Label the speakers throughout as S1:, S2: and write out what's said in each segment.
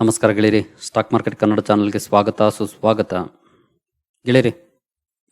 S1: ನಮಸ್ಕಾರ ಗೆಳೆಯರಿ. Stock market Kannada ಚಾನಲ್ಗೆ ಸ್ವಾಗತ, ಸುಸ್ವಾಗತ. ಗೆಳೆಯರಿ,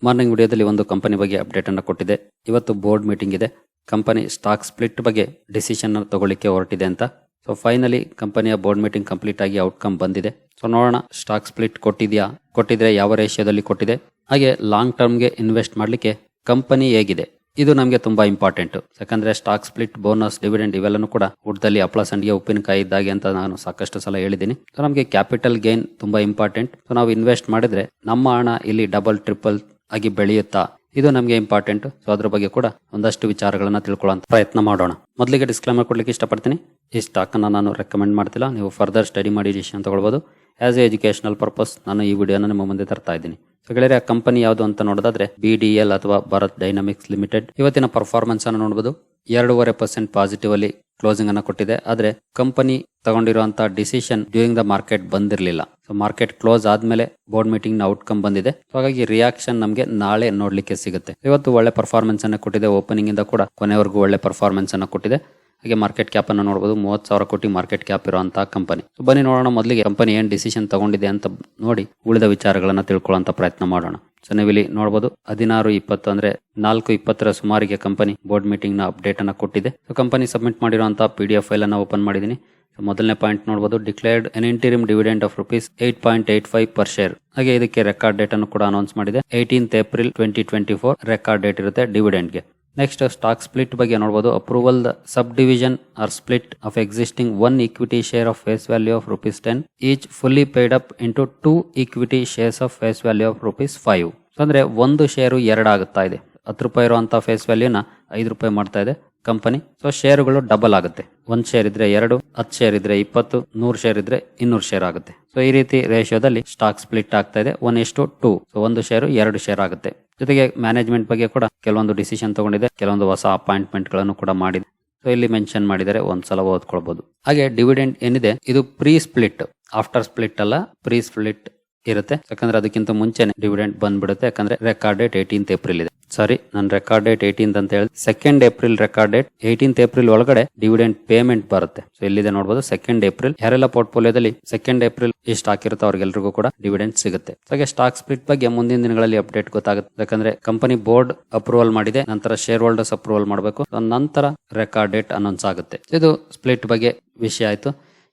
S1: ಮಾರ್ನಿಂಗ್ ವಿಡಿಯೋದಲ್ಲಿ ಒಂದು ಕಂಪನಿ ಬಗ್ಗೆ ಅಪ್ಡೇಟ್ ಅನ್ನು ಕೊಟ್ಟಿದೆ. ಇವತ್ತು ಬೋರ್ಡ್ ಮೀಟಿಂಗ್ ಇದೆ. ಕಂಪನಿ ಸ್ಟಾಕ್ ಸ್ಪ್ಲಿಟ್ ಬಗ್ಗೆ ಡಿಸಿಷನ್ ತಗೊಳ್ಳಿಕ್ಕೆ ಹೊರಟಿದೆ ಅಂತ. ಸೊ ಫೈನಲಿ ಕಂಪನಿಯ ಬೋರ್ಡ್ ಮೀಟಿಂಗ್ ಕಂಪ್ಲೀಟ್ ಆಗಿ ಔಟ್ಕಮ್ ಬಂದಿದೆ. ಸೊ ನೋಡೋಣ, ಸ್ಟಾಕ್ ಸ್ಪ್ಲಿಟ್ ಕೊಟ್ಟಿದ್ಯಾ? ಕೊಟ್ಟಿದ್ರೆ ಯಾವ ರೇಷಿಯೋದಲ್ಲಿ ಕೊಟ್ಟಿದೆ? ಹಾಗೆ ಲಾಂಗ್ ಟರ್ಮ್ಗೆ ಇನ್ವೆಸ್ಟ್ ಮಾಡಲಿಕ್ಕೆ ಕಂಪನಿ ಹೇಗಿದೆ? ಇದು ನಮಗೆ ತುಂಬಾ ಇಂಪಾರ್ಟೆಂಟ್ ಯಾಕಂದ್ರೆ ಸ್ಟಾಕ್ ಸ್ಪ್ಲಿಟ್ ಬೋನಸ್ ಡಿವಿಡೆಂಡ್ ಇವೆಲ್ಲನೂ ಕೂಡ ಊಟದಲ್ಲಿ ಹಪ್ಪಳ ಸಂಡಿಗೆ, ಉಪ್ಪಿನಕಾಯಿ ಇದ್ದಾಗೆ ಅಂತ ನಾನು ಸಾಕಷ್ಟು ಸಲ ಹೇಳಿದ್ದೀನಿ. ಸೊ ನಮಗೆ ಕ್ಯಾಪಿಟಲ್ ಗೇನ್ ತುಂಬಾ ಇಂಪಾರ್ಟೆಂಟ್ ಸೊ ನಾವು ಇನ್ವೆಸ್ಟ್ ಮಾಡಿದ್ರೆ ನಮ್ಮ ಹಣ ಇಲ್ಲಿ ಡಬಲ್ ಟ್ರಿಪಲ್ ಆಗಿ ಬೆಳೆಯುತ್ತಾ? ಇದು ನಮಗೆ ಇಂಪಾರ್ಟೆಂಟ್ ಸೊ ಅದ್ರ ಬಗ್ಗೆ ಕೂಡ ಒಂದಷ್ಟು ವಿಚಾರಗಳನ್ನ ತಿಳ್ಕೊಳ್ಳೋ ಪ್ರಯತ್ನ ಮಾಡೋಣ. ಮೊದಲಿಗೆ ಡಿಸ್ಕ್ಲೈಮರ್ ಕೊಡ್ಲಿಕ್ಕೆ ಇಷ್ಟಪಡ್ತೀನಿ. ಈ ಸ್ಟಾಕ್ ಅನ್ನ ನಾನು ರೆಕಮೆಂಡ್ ಮಾಡ್ತಿಲ್ಲ. ನೀವು ಫರ್ದರ್ ಸ್ಟಡಿ ಮಾಡಿ ಡಿಸಿಷನ್ ತಗೊಳ್ಬಹುದು ಆಸ್ ಎ ಎಜುಕೇಶನಲ್ ಪರ್ಪಸ್ ನಾನು ಈ ವಿಡಿಯೋನ ನಿಮ್ಮ ಮುಂದೆ ತರ್ತಾ ಇದ್ದೀನಿ. ಸೊ ಗೆಳೆಯರೆ, ಆ ಕಂಪನಿ ಯಾವುದು ಅಂತ ನೋಡೋದಾದ್ರೆ ಬಿ ಡಿ ಎಲ್ ಅಥವಾ ಭಾರತ್ ಡೈನಾಮಿಕ್ಸ್ ಲಿಮಿಟೆಡ್ ಇವತ್ತಿನ ಪರ್ಫಾರ್ಮೆನ್ಸ್ ಅನ್ನು ನೋಡಬಹುದು ಎರಡೂವರೆ ಪರ್ಸೆಂಟ್ ಪಾಸಿಟಿವ್ ಅಲ್ಲಿ ಕ್ಲೋಸಿಂಗ್ ಅನ್ನು ಕೊಟ್ಟಿದೆ. ಆದ್ರೆ ಕಂಪನಿ ತಗೊಂಡಿರುವಂತಹ ಡಿಸಿಷನ್ ಡ್ಯೂರಿಂಗ್ ದ ಮಾರ್ಕೆಟ್ ಬಂದಿರಲಿಲ್ಲ. ಸೊ ಮಾರ್ಕೆಟ್ ಕ್ಲೋಸ್ ಆದ್ಮೇಲೆ ಬೋರ್ಡ್ ಮೀಟಿಂಗ್ನ ಔಟ್ಕಮ್ ಬಂದಿದೆ. ಹಾಗಾಗಿ ರಿಯಾಕ್ಷನ್ ನಮಗೆ ನಾಳೆ ನೋಡ್ಲಿಕ್ಕೆ ಸಿಗುತ್ತೆ. ಇವತ್ತು ಒಳ್ಳೆ ಪರ್ಫಾರ್ಮೆನ್ಸ್ ಅನ್ನು ಕೊಟ್ಟಿದೆ. ಓಪನಿಂಗ್ ಇಂದ ಕೂಡ ಕೊನೆವರೆಗೂ ಒಳ್ಳೆ ಪರ್ಫಾರ್ಮೆನ್ಸ್ ಅನ್ನು ಕೊಟ್ಟಿದೆ. ಹಾಗೆ ಮಾರ್ಕೆಟ್ ಕ್ಯಾಪ್ ಅನ್ನು ನೋಡಬಹುದು ಮೂವತ್ತು ಸಾವಿರ ಕೋಟಿ ಮಾರ್ಕೆಟ್ ಕ್ಯಾಪ್ ಇರುವಂತಹ ಕಂಪನಿ ಬನ್ನಿ ನೋಡೋಣ ಮೊದಲಿಗೆ ಕಂಪನಿ ಏನ್ ಡಿಸಿಷನ್ ತಗೊಂಡಿದೆ ಅಂತ ನೋಡಿ ಉಳಿದ ವಿಚಾರಗಳನ್ನ ತಿಳ್ಕೊಳ್ಳುವಂತ ಪ್ರಯತ್ನ ಮಾಡೋಣ. ಸೊ ನೀವಿಲ್ಲಿ ನೋಡಬಹುದು ಹದಿನಾರು, ಇಪ್ಪತ್ತು ಅಂದ್ರೆ ನಾಲ್ಕು, ಇಪ್ಪತ್ತರ ಸುಮಾರಿಗೆ ಕಂಪನಿ ಬೋರ್ಡ್ ಮೀಟಿಂಗ್ನ ಅಪ್ಡೇಟ್ ಅನ್ನ ಕೊಟ್ಟಿದೆ. ಸೊ ಕಂಪನಿ ಸಬ್ಮಿಟ್ ಮಾಡಿರುವಂತಹ ಪಿ ಡಿ ಎಫ್ ಫೈಲ್ ಅನ್ನ ಓಪನ್ ಮಾಡಿದೀನಿ. ಮೊದಲನೇ ಪಾಯಿಂಟ್ ನೋಡಬಹುದು declared an interim dividend of rupees eight point eight five per share ಹಾಗೆ ಇದಕ್ಕೆ ರೆಕಾರ್ಡ್ ಡೇಟ್ ಅನ್ನು ಕೂಡ ಅನೌನ್ಸ್ ಮಾಡಿದೆ. Eighteenth April twenty twenty four record date ಇರುತ್ತೆ ಡಿವಿಡೆಂಡ್ಗೆ. ನೆಕ್ಸ್ಟ್ ಸ್ಟಾಕ್ ಸ್ಪ್ಲಿಟ್ ಬಗ್ಗೆ ನೋಡಬಹುದು approval subdivision or split of existing one equity share of face value of rupees ten each fully paid up into two equity shares of face value of rupees five ಅಂದ್ರೆ ಒಂದು share ಎರಡಾಗುತ್ತಾ ಇದೆ. ಹತ್ತು ರೂಪಾಯಿ ಇರುವಂತಹ face ವ್ಯಾಲ್ಯೂನ ಐದು ರೂಪಾಯಿ ಮಾಡ್ತಾ ಇದೆ ಕಂಪನಿ ಸೊ ಶೇರುಗಳು ಡಬಲ್ ಆಗುತ್ತೆ. ಒಂದ್ ಶೇರ್ ಇದ್ರೆ ಎರಡು, ಹತ್ತು ಶೇರ್ ಇದ್ರೆ ಇಪ್ಪತ್ತು, ನೂರು ಶೇರ್ ಇದ್ರೆ ಇನ್ನೂರು ಶೇರ್ ಆಗುತ್ತೆ. ಸೊ ಈ ರೀತಿ ರೇಷಿಯೋದಲ್ಲಿ ಸ್ಟಾಕ್ ಸ್ಪ್ಲಿಟ್ ಆಗ್ತಾ ಇದೆ. ಒನ್ ಎಷ್ಟು ಟೂ ಸೊ ಒಂದು ಶೇರು ಎರಡು ಶೇರ್ ಆಗುತ್ತೆ. ಜೊತೆಗೆ ಮ್ಯಾನೇಜ್ಮೆಂಟ್ ಬಗ್ಗೆ ಕೂಡ ಕೆಲವೊಂದು ಡಿಸಿಷನ್ ತಗೊಂಡಿದೆ, ಕೆಲವೊಂದು ಹೊಸ ಅಪಾಯಿಂಟ್ಮೆಂಟ್ಗಳನ್ನು ಕೂಡ ಮಾಡಿದೆ. ಸೊ ಇಲ್ಲಿ ಮೆನ್ಷನ್ ಮಾಡಿದರೆ ಒಂದ್ಸಲ ಓದ್ಕೊಳ್ಬಹುದು ಹಾಗೆ ಡಿವಿಡೆಂಡ್ ಏನಿದೆ, ಇದು ಪ್ರೀ ಸ್ಪ್ಲಿಟ್ ಆಫ್ಟರ್ ಸ್ಪ್ಲಿಟ್ ಅಲ್ಲ ಪ್ರೀ ಸ್ಪ್ಲಿಟ್ ಇರುತ್ತೆ. ಯಾಕಂದ್ರೆ ಅದಕ್ಕಿಂತ ಮುಂಚೆನೆ ಡಿವಿಡೆಂಡ್ ಬಂದ್ಬಿಡುತ್ತೆ. ಯಾಕಂದ್ರೆ ರೆಕಾರ್ಡ್ ಡೇಟ್ ಏಯ್ಟೀನ್ತ್ ಏಪ್ರಿಲ್ ಇದೆ. ಸಾರಿ ನನ್ನ ರೆಕಾರ್ಡ್ ಡೇಟ್ ಏಯ್ಟೀನ್ತ್ ಅಂತ ಹೇಳಿ second April record date eighteenth April ಒಳಗಡೆ ಡಿವಿಡೆಂಡ್ ಪೇಮೆಂಟ್ ಬರುತ್ತೆ. ಸೊ ಇಲ್ಲಿದೆ ನೋಡಬಹುದು ಸೆಕೆಂಡ್ ಏಪ್ರಿಲ್ ಯಾರೆಲ್ಲ ಪೋರ್ಟ್ಫೋಲಿಯೋದಲ್ಲಿ ಸೆಕೆಂಡ್ ಏಪ್ರಿಲ್ ಈ ಸ್ಟಾಕ್ ಇರುತ್ತೆ ಅವ್ರಿಗೆಲ್ರಿಗೂ ಕೂಡ ಡಿವಿಡೆಂಡ್ ಸಿಗುತ್ತೆ. ಹಾಗೆ ಸ್ಟಾಕ್ ಸ್ಪ್ಲಿಟ್ ಬಗ್ಗೆ ಮುಂದಿನ ದಿನಗಳಲ್ಲಿ ಅಪ್ಡೇಟ್ ಗೊತ್ತಾಗುತ್ತೆ. ಯಾಕಂದ್ರೆ ಕಂಪನಿ ಬೋರ್ಡ್ ಅಪ್ರೂವಲ್ ಮಾಡಿದೆ, ನಂತರ ಶೇರ್ ಹೋಲ್ಡರ್ಸ್ ಅಪ್ರೂವಲ್ ಮಾಡಬೇಕು ನಂತರ ರೆಕಾರ್ಡ್ ಡೇಟ್ ಅನೌನ್ಸ್ ಆಗುತ್ತೆ. ಇದು ಸ್ಪ್ಲಿಟ್ ಬಗ್ಗೆ ವಿಷಯ ಆಯ್ತು.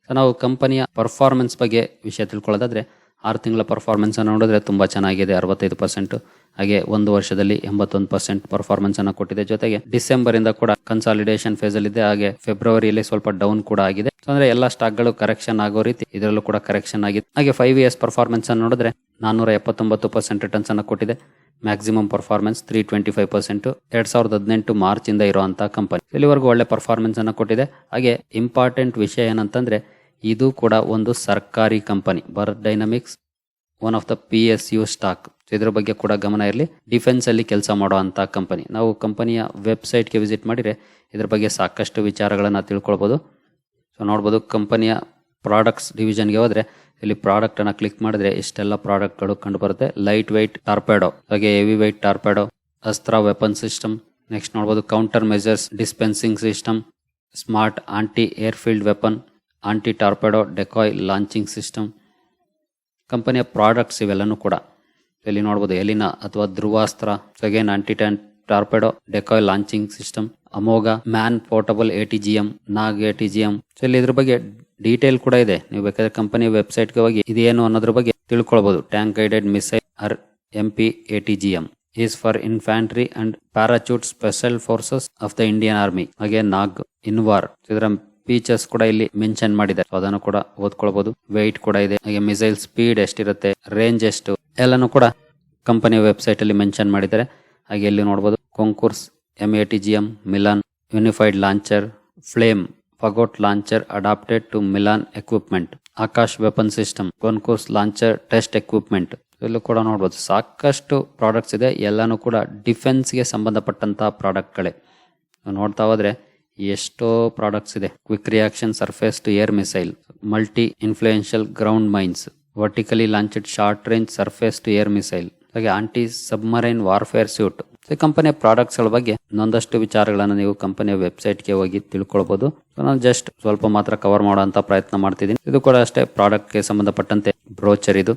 S1: ನಾವು ಕಂಪನಿಯ ಪರ್ಫಾರ್ಮೆನ್ಸ್ ಬಗ್ಗೆ ವಿಷಯ ತಿಳ್ಕೊಳ್ಳೋದಾದ್ರೆ ಆರು ತಿಂಗಳ ಪರ್ಫಾರ್ಮೆನ್ಸನ್ನು ನೋಡಿದ್ರೆ ತುಂಬಾ ಚೆನ್ನಾಗಿದೆ, ಅರವತ್ತೈದು ಪರ್ಸೆಂಟ್ ಹಾಗೆ ಒಂದು ವರ್ಷದಲ್ಲಿ ಎಂಬತ್ತೊಂದು ಪರ್ಸೆಂಟ್ ಪರ್ಫಾರ್ಮೆನ್ಸ್ ಅನ್ನು ಕೊಟ್ಟಿದೆ. ಜೊತೆಗೆ ಡಿಸೆಂಬರ್ ಇಂದ ಕೂಡ ಕನ್ಸಾಲಿಡೇಷನ್ ಫೇಸ್ ಅಲ್ಲಿ ಇದೆ ಹಾಗೆ ಫೆಬ್ರವರಿಯಲ್ಲಿ ಸ್ವಲ್ಪ ಡೌನ್ ಕೂಡ ಆಗಿದೆ. ಅಂದ್ರೆ ಎಲ್ಲಾ ಸ್ಟಾಕ್ಗಳು ಕರೆಕ್ಷನ್ ಆಗೋ ರೀತಿ ಇದರಲ್ಲೂ ಕೂಡ ಕರೆಕ್ಷನ್ ಆಗಿದೆ. ಹಾಗೆ ಫೈವ್ ಇಯರ್ಸ್ ಪರ್ಫಾರ್ಮೆನ್ಸ್ ಅನ್ನು ನೋಡಿದ್ರೆ ನಾನೂರ ಎಪ್ಪತ್ತೊಂಬತ್ತು ಪರ್ಸೆಂಟ್ ರಿಟರ್ನ್ಸ್ ಅನ್ನು ಕೊಟ್ಟಿದೆ. Maximum performance three twenty five percent ಎರಡ್ ಸಾವಿರದ ಹದಿನೆಂಟು ಮಾರ್ಚ್ ಇಂದ ಇರುವಂತಹ ಕಂಪನಿ ಇಲ್ಲಿವರೆಗೂ ಒಳ್ಳೆ ಪರ್ಫಾರ್ಮೆನ್ಸ್ ಅನ್ನು ಕೊಟ್ಟಿದೆ. ಹಾಗೆ ಇಂಪಾರ್ಟೆಂಟ್ ವಿಷಯ ಏನಂತಂದ್ರೆ ಇದು ಕೂಡ ಒಂದು ಸರ್ಕಾರಿ company. Bharat Dynamics one of the P S U stock ಇದ್ರ ಬಗ್ಗೆ ಕೂಡ ಗಮನ ಇರಲಿ. ಡಿಫೆನ್ಸ್ ಅಲ್ಲಿ ಕೆಲಸ ಮಾಡುವಂತ ಕಂಪನಿ. ನಾವು ಕಂಪನಿಯ ವೆಬ್ಸೈಟ್ಗೆ ವಿಸಿಟ್ ಮಾಡಿದ್ರೆ ಇದ್ರ ಬಗ್ಗೆ ಸಾಕಷ್ಟು ವಿಚಾರಗಳನ್ನು ತಿಳ್ಕೊಳ್ಬೋದು. ಸೊ ನೋಡ್ಬೋದು ಕಂಪನಿಯ ಪ್ರಾಡಕ್ಟ್ಸ್ ಡಿವಿಷನ್ಗೆ ಹೋದ್ರೆ ಇಲ್ಲಿ ಪ್ರಾಡಕ್ಟ್ ಅನ್ನ ಕ್ಲಿಕ್ ಮಾಡಿದ್ರೆ ಇಷ್ಟೆಲ್ಲ ಪ್ರಾಡಕ್ಟ್ಗಳು ಕಂಡು ಬರುತ್ತೆ ಲೈಟ್ ವೈಟ್ ಟಾರ್ಪೆಡೋ ಹಾಗೆ heavy weight torpedo Astra weapon system next ನೋಡ್ಬೋದು counter measures dispensing system smart anti airfield weapon anti torpedo decoy launching system ಕಂಪನಿಯ ಪ್ರಾಡಕ್ಟ್ಸ್ ಇವೆಲ್ಲನೂ ಕೂಡ. ಇಲ್ಲಿ ನೋಡ್ಬೋದು ಎಲಿನಾ ಅಥವಾ Dhruvastra again anti tan torpedo decoy launching system, Amogha, man portable A T G M Nag A T G M so ಇಲ್ಲಿ ಇದ್ರ ಬಗ್ಗೆ ಡೀಟೇಲ್ ಕೂಡ ಇದೆ. ನೀವು ಬೇಕಾದ್ರೆ ಕಂಪನಿ ವೆಬ್ಸೈಟ್ಗೆ ಹೋಗಿ ಇದೇನು ಅನ್ನೋದ್ರ ಬಗ್ಗೆ ತಿಳ್ಕೊಳ್ಬಹುದು tank guided missile or M P A T G M is for infantry and parachute special forces of the Indian army. ಹಾಗೆ ನಾಗ್, ಇನ್ವಾರ್. ಇದರ ಫೀಚರ್ಸ್ ಕೂಡ ಇಲ್ಲಿ ಮೆನ್ಷನ್ ಮಾಡಿದ್ದಾರೆ. ಅದನ್ನು ಕೂಡ ಓದ್ಕೊಳ್ಬಹುದು ವೆಯ್ಟ್ ಕೂಡ ಇದೆ. ಹಾಗೆ ಮಿಸೈಲ್ ಸ್ಪೀಡ್ ಎಷ್ಟಿರುತ್ತೆ ರೇಂಜ್ ಎಷ್ಟು, ಎಲ್ಲಾನು ಕೂಡ ಕಂಪನಿಯ ವೆಬ್ಸೈಟ್ ಅಲ್ಲಿ ಮೆನ್ಷನ್ ಮಾಡಿದ್ದಾರೆ. ಹಾಗೆ ಇಲ್ಲಿ ನೋಡಬಹುದು Konkurs M A T G M Milan unified launcher flame Fagot launcher adapted to Milan equipment Akash weapon system Konkurs launcher test equipment ಇಲ್ಲೂ ಕೂಡ ನೋಡಬಹುದು ಸಾಕಷ್ಟು ಪ್ರಾಡಕ್ಟ್ಸ್ ಇದೆ. ಎಲ್ಲಾನು ಕೂಡ ಡಿಫೆನ್ಸ್ಗೆ ಸಂಬಂಧಪಟ್ಟಂತಹ ಪ್ರಾಡಕ್ಟ್ಗಳೇ ನೋಡ್ತಾ ಹೋದ್ರೆ ಎಷ್ಟೋ ಪ್ರಾಡಕ್ಟ್ಸ್ ಇದೆ. Quick reaction surface to air missile multi influential ground mines vertically launched short range surface to air missile ಹಾಗೆ ಆಂಟಿ ಸಬ್ಮರೈನ್ ವಾರ್ಫೇರ್ ಸ್ಯೂಟ್ ಈ ಕಂಪನಿಯ ಪ್ರಾಡಕ್ಟ್ಸ್ಗಳ ಬಗ್ಗೆ ಇನ್ನೊಂದಷ್ಟು ವಿಚಾರಗಳನ್ನು ನೀವು ಕಂಪನಿಯ ವೆಬ್ಸೈಟ್ಗೆ ಹೋಗಿ ತಿಳ್ಕೊಳ್ಬಹುದು ನಾನು ಜಸ್ಟ್ ಸ್ವಲ್ಪ ಮಾತ್ರ ಕವರ್ ಮಾಡುವಂತ ಪ್ರಯತ್ನ ಮಾಡ್ತಿದ್ದೀನಿ. ಇದು ಕೂಡ ಅಷ್ಟೇ ಪ್ರಾಡಕ್ಟ್ಗೆ ಸಂಬಂಧಪಟ್ಟಂತೆ ಬ್ರೋಚರ್ ಇದು.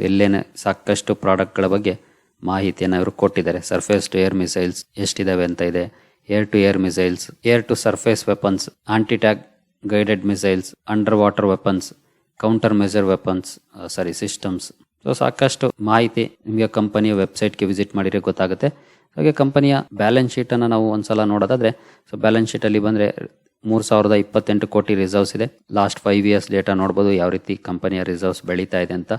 S1: ಇಲ್ಲೇನೆ ಸಾಕಷ್ಟು ಪ್ರಾಡಕ್ಟ್ಗಳ ಬಗ್ಗೆ ಮಾಹಿತಿಯನ್ನು ಇವರು ಕೊಟ್ಟಿದ್ದಾರೆ. ಸರ್ಫೇಸ್ ಟು ಏರ್ ಮಿಸೈಲ್ಸ್ ಎಷ್ಟಿದಾವೆ ಅಂತ ಇದೆ. Air to air missiles air to surface weapons anti tank guided missiles underwater weapons counter measure weapons sorry systems so ಸಾಕಷ್ಟು ಮಾಹಿತಿ ನಿಮಗೆ ಕಂಪನಿಯ ವೆಬ್ಸೈಟ್ಗೆ ವಿಸಿಟ್ ಮಾಡಿದ್ರೆ ಗೊತ್ತಾಗುತ್ತೆ. ಹಾಗೆ ಕಂಪನಿಯ ಬ್ಯಾಲೆನ್ಸ್ ಶೀಟನ್ನು ನಾವು ಒಂದ್ಸಲ ನೋಡೋದಾದರೆ ಸೊ ಬ್ಯಾಲೆನ್ಸ್ ಶೀಟಲ್ಲಿ ಬಂದರೆ ಮೂರು ಸಾವಿರದ ಇಪ್ಪತ್ತೆಂಟು ಕೋಟಿ ರಿಸರ್ವ್ಸ್ ಇದೆ. ಲಾಸ್ಟ್ ಫೈವ್ ಇಯರ್ಸ್ ಡೇಟಾ ನೋಡ್ಬೋದು ಯಾವ ರೀತಿ ಕಂಪನಿಯ ರಿಸರ್ವ್ಸ್ ಬೆಳೀತಾ ಇದೆ ಅಂತ.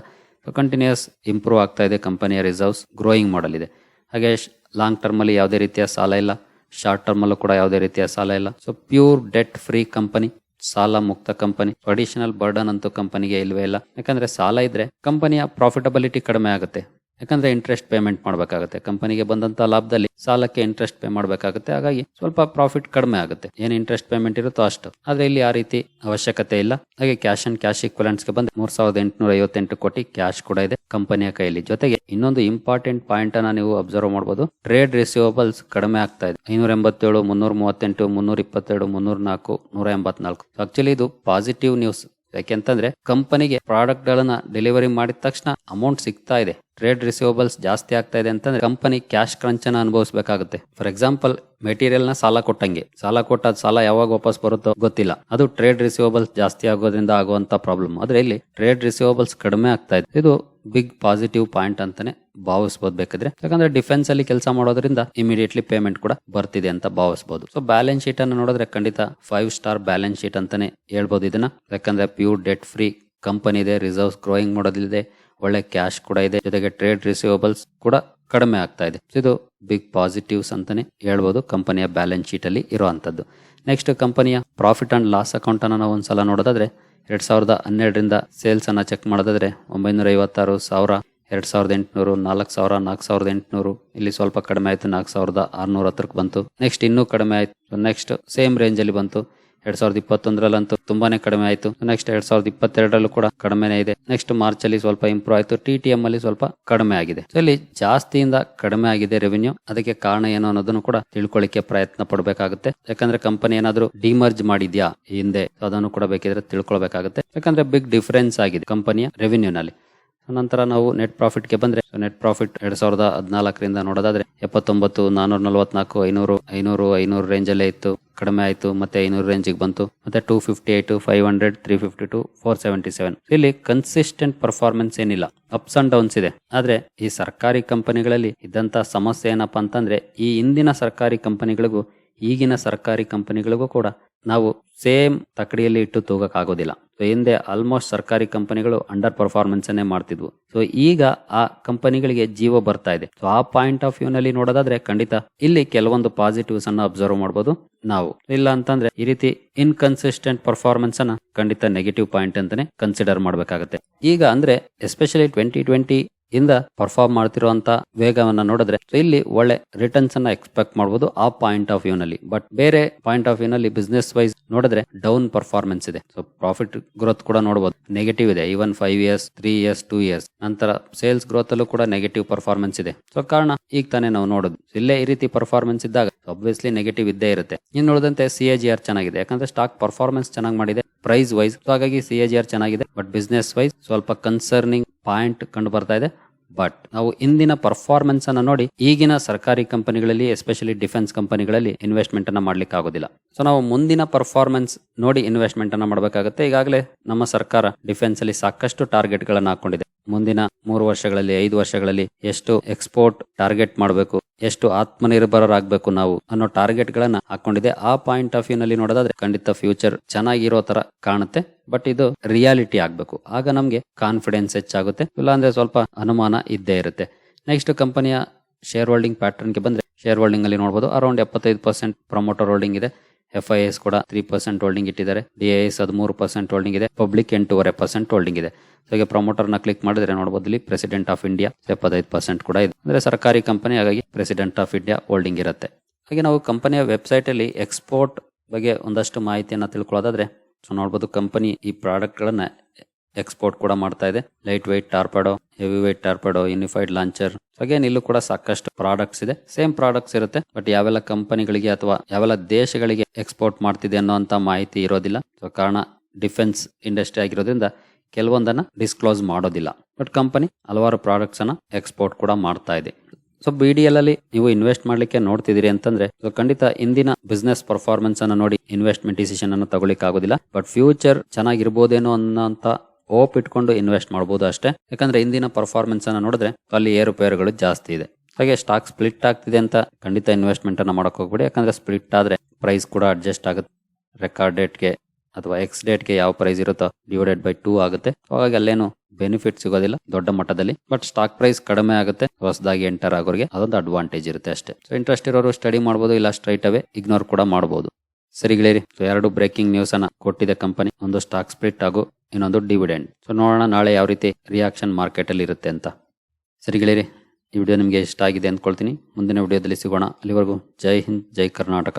S1: ಸೊ ಕಂಟಿನ್ಯೂಸ್ ಇಂಪ್ರೂವ್ ಆಗ್ತಾ ಇದೆ ಕಂಪನಿಯ ರಿಸರ್ವ್ಸ್ ಗ್ರೋಯಿಂಗ್ ಮಾಡಲ್ ಇದೆ. ಹಾಗೆ ಲಾಂಗ್ ಟರ್ಮಲ್ಲಿ ಯಾವುದೇ ರೀತಿಯ ಸಾಲ ಇಲ್ಲ. ಶಾರ್ಟ್ ಟರ್ಮ್ ಅಲ್ಲೂ ಕೂಡ ಯಾವುದೇ ರೀತಿಯ ಸಾಲ ಇಲ್ಲ. So pure debt free company ಸಾಲ ಮುಕ್ತ ಕಂಪನಿ ಅಡಿಷನಲ್ ಬರ್ಡನ್ ಅಂತೂ ಕಂಪನಿಗೆ ಇಲ್ವೇ ಇಲ್ಲ. ಯಾಕಂದ್ರೆ ಸಾಲ ಇದ್ರೆ ಕಂಪನಿಯ ಪ್ರಾಫಿಟಬಿಲಿಟಿ ಕಡಿಮೆ ಆಗುತ್ತೆ. ಯಾಕಂದ್ರೆ ಇಂಟ್ರೆಸ್ಟ್ ಪೇಮೆಂಟ್ ಮಾಡಬೇಕಾಗುತ್ತೆ. ಕಂಪನಿಗೆ ಬಂದಂತ ಲಾಭದಲ್ಲಿ ಸಾಲಕ್ಕೆ ಇಂಟ್ರೆಸ್ಟ್ ಪೇ ಮಾಡಬೇಕಾಗುತ್ತೆ. ಹಾಗಾಗಿ ಸ್ವಲ್ಪ ಪ್ರಾಫಿಟ್ ಕಡಿಮೆ ಆಗುತ್ತೆ. ಏನು ಇಂಟ್ರೆಸ್ಟ್ ಪೇಮೆಂಟ್ ಇರುತ್ತೋ ಅಷ್ಟು. ಆದ್ರೆ ಇಲ್ಲಿ ಆ ರೀತಿ ಅವಶ್ಯಕತೆ ಇಲ್ಲ. ಹಾಗೆ ಕ್ಯಾಶ್ ಅಂಡ್ ಕ್ಯಾಶ್ಗೆ ಬಂದು ಮೂರ್ ಸಾವಿರದ ಎಂಟುನೂರ ಐವತ್ತೆಂಟು ಕೋಟಿ ಕ್ಯಾಶ್ ಕೂಡ ಇದೆ ಕಂಪನಿಯ ಕೈಯಲ್ಲಿ. ಜೊತೆಗೆ ಇನ್ನೊಂದು ಇಂಪಾರ್ಟೆಂಟ್ ಪಾಯಿಂಟ್ ಅನ್ನ ನೀವು ಅಬ್ಸರ್ವ್ ಮಾಡಬಹುದು ಟ್ರೇಡ್ ರಿಸೀವಬಲ್ಸ್ ಕಡಿಮೆ ಆಗ್ತಾ ಇದೆ. ಐನೂರ ಎಂಬತ್ತೇಳು ಮುನ್ನೂರ ಮೂವತ್ತೆಂಟು ಮುನ್ನೂರ ಇಪ್ಪತ್ತೆರಡು ಮುನ್ನೂರ ನಾಲ್ಕು ನೂರ ಎಂಬತ್ನಾಲ್ಕು ಆಕ್ಚುಲಿ ಇದು ಪಾಸಿಟಿವ್ ನ್ಯೂಸ್ ಯಾಕೆಂತಂದ್ರೆ ಕಂಪನಿಗೆ ಪ್ರಾಡಕ್ಟ್ ಗಳನ್ನ ಡೆಲಿವರಿ ಮಾಡಿದ ತಕ್ಷಣ ಅಮೌಂಟ್ ಸಿಗ್ತಾ ಇದೆ. ಟ್ರೇಡ್ ರಿಸೀವಬಲ್ಸ್ ಜಾಸ್ತಿ ಆಗ್ತಾ ಇದೆ ಅಂತಂದ್ರೆ ಕಂಪನಿ ಕ್ಯಾಶ್ ಕ್ರಂಚ್ ಅನ್ನ ಅನುಭವಿಸಬೇಕಾಗುತ್ತೆ. ಫಾರ್ ಎಕ್ಸಾಂಪಲ್, ಮೆಟೀರಿಯಲ್ನ ಸಾಲ ಕೊಟ್ಟಂಗೆ. ಸಾಲ ಕೊಟ್ಟಾದ ಸಾಲ ಯಾವಾಗ ವಾಪಸ್ ಬರುತ್ತೋ ಗೊತ್ತಿಲ್ಲ. ಅದು ಟ್ರೇಡ್ ರಿಸೀವಬಲ್ಸ್ ಜಾಸ್ತಿ ಆಗೋದ್ರಿಂದ ಆಗುವಂತ ಪ್ರಾಬ್ಲಮ್. ಆದ್ರೆ ಇಲ್ಲಿ ಟ್ರೇಡ್ ರಿಸೀವಬಲ್ಸ್ ಕಡಿಮೆ ಆಗ್ತಾ ಇದೆ. ಇದು ಬಿಗ್ ಪಾಸಿಟಿವ್ ಪಾಯಿಂಟ್ ಅಂತಾನೆ ಭಾವಿಸಬಹುದು ಬೇಕಾದ್ರೆ. ಯಾಕಂದ್ರೆ ಡಿಫೆನ್ಸ್ ಅಲ್ಲಿ ಕೆಲಸ ಮಾಡೋದ್ರಿಂದ ಇಮಿಡಿಯೇಟ್ಲಿ ಪೇಮೆಂಟ್ ಕೂಡ ಬರ್ತಿದೆ ಅಂತ ಭಾವಿಸಬಹುದು ಸೊ ಬ್ಯಾಲೆನ್ಸ್ ಶೀಟ್ ಅನ್ನು ನೋಡಿದ್ರೆ ಖಂಡಿತ ಫೈವ್ ಸ್ಟಾರ್ ಬ್ಯಾಲೆನ್ಸ್ ಶೀಟ್ ಅಂತಾನೆ ಹೇಳ್ಬಹುದು ಇದನ್ನ. ಯಾಕಂದ್ರೆ ಪ್ಯೂರ್ ಡೆಟ್ ಫ್ರೀ ಕಂಪನಿ ಇದೆ ರಿಸರ್ವ್ಸ್ ಗ್ರೋಯಿಂಗ್ ಮಾಡೋದಿದೆ ಒಳ್ಳೆ ಕ್ಯಾಶ್ ಕೂಡ ಇದೆ. ಜೊತೆಗೆ ಟ್ರೇಡ್ ರಿಸೀವಬಲ್ಸ್ ಕೂಡ ಕಡಿಮೆ ಆಗ್ತಾ ಇದೆ. ಇದು ಬಿಗ್ ಪಾಸಿಟಿವ್ಸ್ ಅಂತಾನೆ ಹೇಳ್ಬೋದು ಕಂಪನಿಯ ಬ್ಯಾಲೆನ್ಸ್ ಶೀಟ್ ಅಲ್ಲಿ ಇರುವಂತದ್ದು. ನೆಕ್ಸ್ಟ್ ಕಂಪನಿಯ ಪ್ರಾಫಿಟ್ ಅಂಡ್ ಲಾಸ್ ಅಕೌಂಟ್ ಅನ್ನ ನಾವು ಒಂದ್ಸಲ ನೋಡೋದಾದ್ರೆ ಎರಡ್ ಸಾವಿರದ ಹನ್ನೆರಡರಿಂದ ಸೇಲ್ಸನ್ನು ಚೆಕ್ ಮಾಡೋದಾದ್ರೆ ಒಂಬೈನೂರ ಐವತ್ತಾರು ಸಾವಿರ, ಎರಡು ಸಾವಿರದ ಎಂಟುನೂರು, ನಾಲ್ಕು ಸಾವಿರ, ನಾಲ್ಕು ಸಾವಿರದ ಎಂಟುನೂರು. ಇಲ್ಲಿ ಸ್ವಲ್ಪ ಕಡಿಮೆ ಆಯಿತು, ನಾಲ್ಕು ಸಾವಿರದ ಆರುನೂರ ಹತ್ರಕ್ಕೆ ಬಂತು. ನೆಕ್ಸ್ಟ್ ಇನ್ನೂ ಕಡಿಮೆ ಆಯಿತು. ನೆಕ್ಸ್ಟ್ ಸೇಮ್ ರೇಂಜಲ್ಲಿ ಬಂತು. ಎರಡ್ ಸಾವಿರದ ಇಪ್ಪತ್ತೊಂದರಲ್ಲಂತೂ ತುಂಬಾನೇ ಕಡಿಮೆ ಆಯಿತು. ನೆಕ್ಸ್ಟ್ ಎರಡ್ ಸಾವಿರದ ಇಪ್ಪತ್ತೆರಡರಲ್ಲೂ ಕೂಡ ಕಡಿಮೆನೇ ಇದೆ. ನೆಕ್ಸ್ಟ್ ಮಾರ್ಚ್ ಅಲ್ಲಿ ಸ್ವಲ್ಪ ಇಂಪ್ರೂವ್ ಆಯಿತು. ಟಿ ಟಿ ಎಂ ಅಲ್ಲಿ ಸ್ವಲ್ಪ ಕಡಿಮೆ ಆಗಿದೆ. ಇಲ್ಲಿ ಜಾಸ್ತಿಯಿಂದ ಕಡಿಮೆ ಆಗಿದೆ ರೆವೆನ್ಯೂ ಅದಕ್ಕೆ ಕಾರಣ ಏನು ಅನ್ನೋದನ್ನು ಕೂಡ ತಿಳ್ಕೊಳ್ಳಿಕ್ಕೆ ಪ್ರಯತ್ನ ಪಡಬೇಕಾಗುತ್ತೆ. ಯಾಕಂದ್ರೆ ಕಂಪನಿ ಏನಾದ್ರು ಡಿಮರ್ಜ್ ಮಾಡಿದ್ಯಾ ಹಿಂದೆ, ಅದನ್ನು ಕೂಡ ಬೇಕಿದ್ರೆ ತಿಳ್ಕೊಳ್ಬೇಕಾಗುತ್ತೆ. ಯಾಕಂದ್ರೆ ಬಿಗ್ ಡಿಫರೆನ್ಸ್ ಆಗಿದೆ ಕಂಪನಿಯ ರೆವೆನ್ಯೂ ನಲ್ಲಿ. ನಂತರ ನಾವು ನೆಟ್ ಪ್ರಾಫಿಟ್ಗೆ ಬಂದ್ರೆ ನೆಟ್ ಪ್ರಾಫಿಟ್ ಎರಡು ಸಾವಿರದ ಹದಿನಾಲ್ಕರಿಂದ ನೋಡೋದಾದ್ರೆ ಎಪ್ಪತ್ತೊಂಬತ್ತು, ನಾನೂರ ನಲವತ್ನಾಲ್ಕು, ಐನೂರು ಐನೂರು ಐನೂರು ರೇಂಜ್ ಅಲ್ಲೇ ಇತ್ತು. ಕಡಿಮೆ ಆಯಿತು, ಮತ್ತೆ ಐನೂರು ರೇಂಜಿಗೆ ಬಂತು. ಮತ್ತೆ two fifty eight five hundred three fifty to four seventy seven ಇಲ್ಲಿ ಕನ್ಸಿಸ್ಟೆಂಟ್ ಪರ್ಫಾರ್ಮೆನ್ಸ್ ಏನಿಲ್ಲ. ಅಪ್ಸ್ ಅಂಡ್ ಡೌನ್ಸ್ ಇದೆ. ಆದ್ರೆ ಈ ಸರ್ಕಾರಿ ಕಂಪನಿಗಳಲ್ಲಿ ಇದ್ದಂತ ಸಮಸ್ಯೆ ಏನಪ್ಪಾ ಅಂತಂದ್ರೆ, ಈ ಹಿಂದಿನ ಸರ್ಕಾರಿ ಕಂಪನಿಗಳಿಗೂ, ಈಗಿನ ಸರ್ಕಾರಿ ಕಂಪನಿಗಳಿಗೂ ಕೂಡ ನಾವು ಸೇಮ್ ತಕ್ಕಡಿಯಲ್ಲಿ ಇಟ್ಟು ತೂಗಕ್ಕಾಗೋದಿಲ್ಲ. ಸೊ ಹಿಂದೆ ಆಲ್ಮೋಸ್ಟ್ ಸರ್ಕಾರಿ ಕಂಪನಿಗಳು ಅಂಡರ್ ಪರ್ಫಾರ್ಮೆನ್ಸ್ ಅನ್ನೇ ಮಾಡ್ತಿದ್ವು. ಸೊ ಈಗ ಆ ಕಂಪನಿಗಳಿಗೆ ಜೀವ ಬರ್ತಾ ಇದೆ. ಸೊ ಆ ಪಾಯಿಂಟ್ ಆಫ್ ವ್ಯೂ ನಲ್ಲಿ ನೋಡೋದಾದ್ರೆ ಖಂಡಿತ ಇಲ್ಲಿ ಕೆಲವೊಂದು ಪಾಸಿಟಿವ್ಸ್ ಅನ್ನ ಅಬ್ಸರ್ವ್ ಮಾಡಬಹುದು ನಾವು. ಇಲ್ಲ ಅಂತಂದ್ರೆ ಈ ರೀತಿ ಇನ್ಕನ್ಸಿಸ್ಟೆಂಟ್ ಪರ್ಫಾರ್ಮೆನ್ಸ್ ಅನ್ನ ಖಂಡಿತ ನೆಗೆಟಿವ್ ಪಾಯಿಂಟ್ ಅಂತಾನೆ ಕನ್ಸಿಡರ್ ಮಾಡಬೇಕಾಗುತ್ತೆ. ಈಗ ಅಂದ್ರೆ ಎಸ್ಪೆಷಲಿ ಟ್ವೆಂಟಿ ಟ್ವೆಂಟಿ ಇಂದ ಪರ್ಫಾರ್ಮ್ ಮಾಡ್ತಿರುವಂತ ವೇಗವನ್ನ ನೋಡಿದ್ರೆ ಇಲ್ಲಿ ಒಳ್ಳೆ ರಿಟರ್ನ್ಸ್ ಅನ್ನ ಎಕ್ಸ್ಪೆಕ್ಟ್ ಮಾಡಬಹುದು ಆ ಪಾಯಿಂಟ್ ಆಫ್ ವ್ಯೂ ನಲ್ಲಿ. ಬಟ್ ಬೇರೆ ಪಾಯಿಂಟ್ ಆಫ್ ವ್ಯೂ ನಲ್ಲಿ ಬಿಸ್ನೆಸ್ ವೈಸ್ ನೋಡಿದ್ರೆ ಡೌನ್ ಪರ್ಫಾರ್ಮೆನ್ಸ್ ಇದೆ. ಸೊ ಪ್ರಾಫಿಟ್ ಗ್ರೋತ್ ಕೂಡ ನೋಡಬಹುದು ನೆಗೆಟಿವ್ ಇದೆ. Even five years three years two years ನಂತರ ಸೇಲ್ಸ್ ಗ್ರೋತ್ ಅಲ್ಲೂ ಕೂಡ ನೆಗೆಟಿವ್ ಪರ್ಫಾರ್ಮೆನ್ಸ್ ಇದೆ. ಸೊ ಕಾರಣ ಈಗ ತಾನೇ ನಾವು ನೋಡೋದು. ಇಲ್ಲೇ ಈ ರೀತಿ ಪರ್ಫಾರ್ಮೆನ್ಸ್ ಇದ್ದಾಗ ಅಬ್ವಿಯಸ್ಲಿ ನೆಗೆಟಿವ್ ಇದ್ದೇ ಇರುತ್ತೆ. ಇನ್ನು ನೋಡಿದಂತೆ ಸಿ ಎ ಜಿ ಆರ್ ಚೆನ್ನಾಗಿದೆ. ಯಾಕಂದ್ರೆ ಸ್ಟಾಕ್ ಪರ್ಫಾರ್ಮೆನ್ಸ್ ಚೆನ್ನಾಗಿ ಮಾಡಿದೆ ಪ್ರೈಸ್ ವೈಸ್ ಹಾಗಾಗಿ ಸಿ ಎ ಜಿ ಆರ್ ಚೆನ್ನಾಗಿದೆ. ಬಟ್ ಬಿಸ್ನೆಸ್ ವೈಸ್ ಸ್ವಲ್ಪ ಕನ್ಸರ್ನಿಂಗ್ ಪಾಯಿಂಟ್ ಕಂಡು ಬರ್ತಾ ಇದೆ. ಬಟ್ ನಾವು ಇಂದಿನ ಪರ್ಫಾರ್ಮೆನ್ಸ್ ಅನ್ನ ನೋಡಿ ಈಗಿನ ಸರ್ಕಾರಿ ಕಂಪನಿಗಳಲ್ಲಿ ಎಸ್ಪೆಷಲಿ ಡಿಫೆನ್ಸ್ ಕಂಪನಿಗಳಲ್ಲಿ ಇನ್ವೆಸ್ಟ್ಮೆಂಟ್ ಅನ್ನ ಮಾಡ್ಲಿಕ್ಕೆ ಆಗೋದಿಲ್ಲ. ಸೊ ನಾವು ಮುಂದಿನ ಪರ್ಫಾರ್ಮೆನ್ಸ್ ನೋಡಿ ಇನ್ವೆಸ್ಟ್ಮೆಂಟ್ ಅನ್ನ ಮಾಡಬೇಕಾಗುತ್ತೆ. ಈಗಾಗಲೇ ನಮ್ಮ ಸರ್ಕಾರ ಡಿಫೆನ್ಸ್ ಅಲ್ಲಿ ಸಾಕಷ್ಟು ಟಾರ್ಗೆಟ್ ಗಳನ್ನ ಹಾಕೊಂಡಿದೆ. ಮುಂದಿನ ಮೂರು ವರ್ಷಗಳಲ್ಲಿ, ಐದು ವರ್ಷಗಳಲ್ಲಿ ಎಷ್ಟು ಎಕ್ಸ್ಪೋರ್ಟ್ ಟಾರ್ಗೆಟ್ ಮಾಡಬೇಕು, ಎಷ್ಟು ಆತ್ಮನಿರ್ಭರರಾಗಬೇಕು ನಾವು ಅನ್ನೋ ಟಾರ್ಗೆಟ್ ಗಳನ್ನ ಹಾಕೊಂಡಿದೆ. ಆ ಪಾಯಿಂಟ್ ಆಫ್ ವ್ಯೂ ನಲ್ಲಿ ನೋಡೋದಾದ್ರೆ ಖಂಡಿತ ಫ್ಯೂಚರ್ ಚೆನ್ನಾಗಿರೋ ತರ ಕಾಣುತ್ತೆ ಬಟ್ ಇದು ರಿಯಾಲಿಟಿ ಆಗ್ಬೇಕು. ಆಗ ನಮ್ಗೆ ಕಾನ್ಫಿಡೆನ್ಸ್ ಹೆಚ್ಚಾಗುತ್ತೆ, ಇಲ್ಲಾಂದ್ರೆ ಸ್ವಲ್ಪ ಅನುಮಾನ ಇದ್ದೇ ಇರುತ್ತೆ. ನೆಕ್ಸ್ಟ್ ಕಂಪನಿಯ ಶೇರ್ ಹೋಲ್ಡಿಂಗ್ ಪ್ಯಾಟರ್ನ್ಗೆ ಬಂದ್ರೆ ಶೇರ್ ಹೋಲ್ಡಿಂಗ್ ಅಲ್ಲಿ ನೋಡಬಹುದು ಅರೌಂಡ್ ಎಪ್ಪತ್ತೈದು ಪರ್ಸೆಂಟ್ ಪ್ರಮೋಟರ್ ಹೋಲ್ಡಿಂಗ್ ಇದೆ. ಎಫ್ ಐ ಎಸ್ ಕೂಡ ತ್ರೀ ಪರ್ಸೆಂಟ್ ಹೋಲ್ಡಿಂಗ್ ಇಟ್ಟಿದ್ದಾರೆ. ಡಿ ಐ ಎಸ್ ಹದಿಮೂರು ಪರ್ಸೆಂಟ್ ಹೋಲ್ಡಿಂಗ್ ಇದೆ. ಪಬ್ಲಿಕ್ ಎಂಟೂವರೆ ಪರ್ಸೆಂಟ್ ಹೋಲ್ಡಿಂಗ್ ಇದೆ. ಸೊ ಹಾಗೆ ಪ್ರಮೋಟರ್ನ ಕ್ಲಿಕ್ ಮಾಡಿದ್ರೆ ನೋಡಬಹುದು ಇಲ್ಲಿ ಪ್ರೆಸಿಡೆಂಟ್ ಆಫ್ ಇಂಡಿಯಾ ಎಪ್ಪತ್ತೈದು ಪರ್ಸೆಂಟ್ ಕೂಡ ಇದೆ. ಅಂದ್ರೆ ಸರ್ಕಾರಿ ಕಂಪನಿ ಹಾಗಾಗಿ ಪ್ರೆಸಿಡೆಂಟ್ ಆಫ್ ಇಂಡಿಯಾ ಹೋಲ್ಡಿಂಗ್ ಇರುತ್ತೆ. ಹಾಗೆ ನಾವು ಕಂಪನಿಯ ವೆಬ್ಸೈಟ್ ಅಲ್ಲಿ ಎಕ್ಸ್ಪೋರ್ಟ್ ಬಗ್ಗೆ ಒಂದಷ್ಟು ಮಾಹಿತಿಯನ್ನು ತಿಳ್ಕೊಳ್ಳೋದಾದ್ರೆ ಸೊ ನೋಡಬಹುದು ಕಂಪನಿ ಈ ಪ್ರಾಡಕ್ಟ್ ಗಳನ್ನ ಎಕ್ಸ್ಪೋರ್ಟ್ ಕೂಡ ಮಾಡ್ತಾ ಇದೆ. Light weight torpedo heavy weight torpedo unified launcher again ಇಲ್ಲೂ ಕೂಡ ಸಾಕಷ್ಟು ಪ್ರಾಡಕ್ಟ್ಸ್ ಇದೆ. ಸೇಮ್ ಪ್ರಾಡಕ್ಟ್ಸ್ ಇರುತ್ತೆ ಬಟ್ ಯಾವೆಲ್ಲ ಕಂಪನಿಗಳಿಗೆ ಅಥವಾ ಯಾವೆಲ್ಲ ದೇಶಗಳಿಗೆ ಎಕ್ಸ್ಪೋರ್ಟ್ ಮಾಡ್ತಿದೆ ಅನ್ನೋಂತ ಮಾಹಿತಿ ಇರೋದಿಲ್ಲ. ಸೊ ಕಾರಣ ಡಿಫೆನ್ಸ್ ಇಂಡಸ್ಟ್ರಿ ಆಗಿರೋದ್ರಿಂದ ಕೆಲವೊಂದನ್ನ ಡಿಸ್ಕ್ಲೋಸ್ ಮಾಡೋದಿಲ್ಲ. ಬಟ್ ಕಂಪನಿ ಹಲವಾರು ಪ್ರಾಡಕ್ಟ್ಸ್ ಅನ್ನ ಎಕ್ಸ್ಪೋರ್ಟ್ ಕೂಡ ಮಾಡ್ತಾ ಇದೆ. ಸೊ ಬಿ ಡಿ ಎಲ್ ಅಲ್ಲಿ ನೀವು ಇನ್ವೆಸ್ಟ್ ಮಾಡ್ಲಿಕ್ಕೆ ನೋಡ್ತಿದ್ದೀರಿ ಅಂತಂದ್ರೆ ಸೊ ಖಂಡಿತ ಇಂದಿನ ಬಿಸ್ನೆಸ್ ಪರ್ಫಾರ್ಮೆನ್ಸ್ ಅನ್ನ ನೋಡಿ ಇನ್ವೆಸ್ಟ್ಮೆಂಟ್ ಡಿಸಿಷನ್ ಅನ್ನು ತಗೊಳಿಕ್ ಆಗೋದಿಲ್ಲ ಬಟ್ ಫ್ಯೂಚರ್ ಚೆನ್ನಾಗಿರ್ಬೋದೇನೋ ಅನ್ನೋಂತ ಹೋಪ್ ಇಟ್ಕೊಂಡು ಇನ್ವೆಸ್ಟ್ ಮಾಡಬಹುದು ಅಷ್ಟೇ. ಯಾಕಂದ್ರೆ ಇಂದಿನ ಪರ್ಫಾರ್ಮೆನ್ಸ್ ಅನ್ನ ನೋಡಿದ್ರೆ ಅಲ್ಲಿ ಏರುಪೇರುಗಳು ಜಾಸ್ತಿ ಇದೆ. ಹಾಗೆ ಸ್ಟಾಕ್ ಸ್ಪ್ಲಿಟ್ ಆಗ್ತಿದೆ ಅಂತ ಖಂಡಿತ ಇನ್ವೆಸ್ಟ್ಮೆಂಟ್ ಅನ್ನ ಮಾಡಕ್ ಹೋಗ್ಬೇಡಿ. ಯಾಕಂದ್ರೆ ಸ್ಪ್ಲಿಟ್ ಆದ್ರೆ ಪ್ರೈಸ್ ಕೂಡ ಅಡ್ಜಸ್ಟ್ ಆಗುತ್ತೆ. ರೆಕಾರ್ಡ್ ಡೇಟ್ಗೆ ಅಥವಾ ಎಕ್ಸ್ ಡೇಟ್ಗೆ ಯಾವ ಪ್ರೈಸ್ ಇರುತ್ತೋ ಡಿವೈಡೆಡ್ ಬೈ ಟೂ ಆಗುತ್ತೆ. ಹಾಗಾಗಿ ಅಲ್ಲೇನು ಬೆನಿಫಿಟ್ ಸಿಗೋದಿಲ್ಲ ದೊಡ್ಡ ಮಟ್ಟದಲ್ಲಿ. ಬಟ್ ಸ್ಟಾಕ್ ಪ್ರೈಸ್ ಕಡಿಮೆ ಆಗುತ್ತೆ. ಹೊಸದಾಗಿ ಎಂಟರ್ ಆಗೋರಿಗೆ ಅದೊಂದು ಅಡ್ವಾಂಟೇಜ್ ಇರುತ್ತೆ ಅಷ್ಟೇ. ಸೊ ಇಂಟ್ರೆಸ್ಟ್ ಇರೋರು ಸ್ಟಡಿ ಮಾಡಬಹುದು ಇಲ್ಲ ಸ್ಟ್ರೈಟ್ ಅವೇ ಇಗ್ನೋರ್ ಕೂಡ ಮಾಡಬಹುದು ಸರಿ ಗೆಳೆಯರಿ, ಸೊ ಎರಡು ಬ್ರೇಕಿಂಗ್ ನ್ಯೂಸ್ ಅನ್ನ ಕೊಟ್ಟಿದ ಕಂಪನಿ ಒಂದು ಸ್ಟಾಕ್ ಸ್ಪ್ಲಿಟ್ ಹಾಗೂ ಇನ್ನೊಂದು ಡಿವಿಡೆಂಡ್ ಸೊ ನೋಡೋಣ ನಾಳೆ ಯಾವ ರೀತಿ ರಿಯಾಕ್ಷನ್ ಮಾರ್ಕೆಟ್ ಅಲ್ಲಿ ಇರುತ್ತೆ ಅಂತ. ಸರಿ ಗೆಳೆಯರಿ, ಈ ವಿಡಿಯೋ ನಿಮಗೆ ಇಷ್ಟ ಆಗಿದೆ ಅಂದ್ಕೊಳ್ತೀನಿ. ಮುಂದಿನ ವಿಡಿಯೋದಲ್ಲಿ ಸಿಗೋಣ. ಅಲ್ಲಿವರೆಗೂ ಜೈ ಹಿಂದ್, ಜೈ ಕರ್ನಾಟಕ.